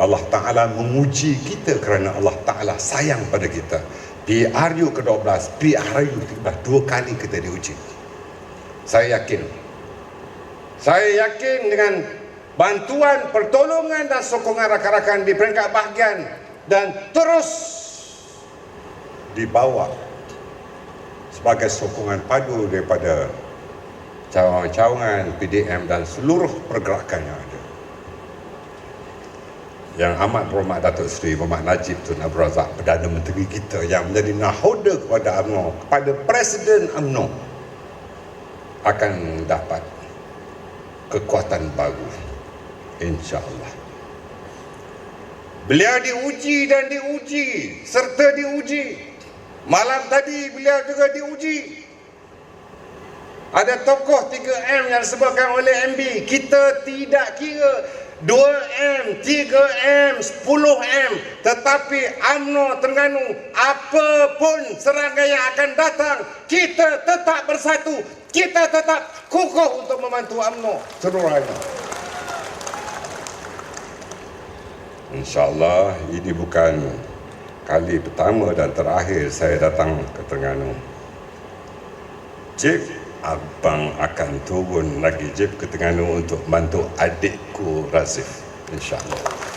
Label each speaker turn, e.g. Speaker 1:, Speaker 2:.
Speaker 1: Allah Ta'ala menguji kita kerana Allah Ta'ala sayang pada kita. PRU ke-12, PRU ke-12, dua kali kita diuji. Saya yakin. Saya yakin dengan bantuan, pertolongan dan sokongan rakan-rakan di peringkat bahagian dan terus dibawa sebagai sokongan padu daripada cawangan-cawangan PDM dan seluruh pergerakan yang amat berhormat Datuk Seri Muhammad Najib Tun Abdul Razak Perdana Menteri kita yang menjadi nahoda kepada UMNO kepada Presiden UMNO akan dapat kekuatan baru insyaAllah. Beliau diuji dan diuji serta diuji. Malam tadi beliau juga diuji ada tokoh 3M yang disebutkan oleh MB kita tidak kira 2M, 3M, 10M Tetapi UMNO Terengganu Apapun serangan yang akan datang Kita tetap bersatu. Kita tetap kukuh untuk membantu UMNO. Seluruhnya InsyaAllah ini bukan kali pertama dan terakhir saya datang ke Terengganu. Cik abang akan turun lagi jeep ke Terengganu untuk bantu adikku Razif insyaAllah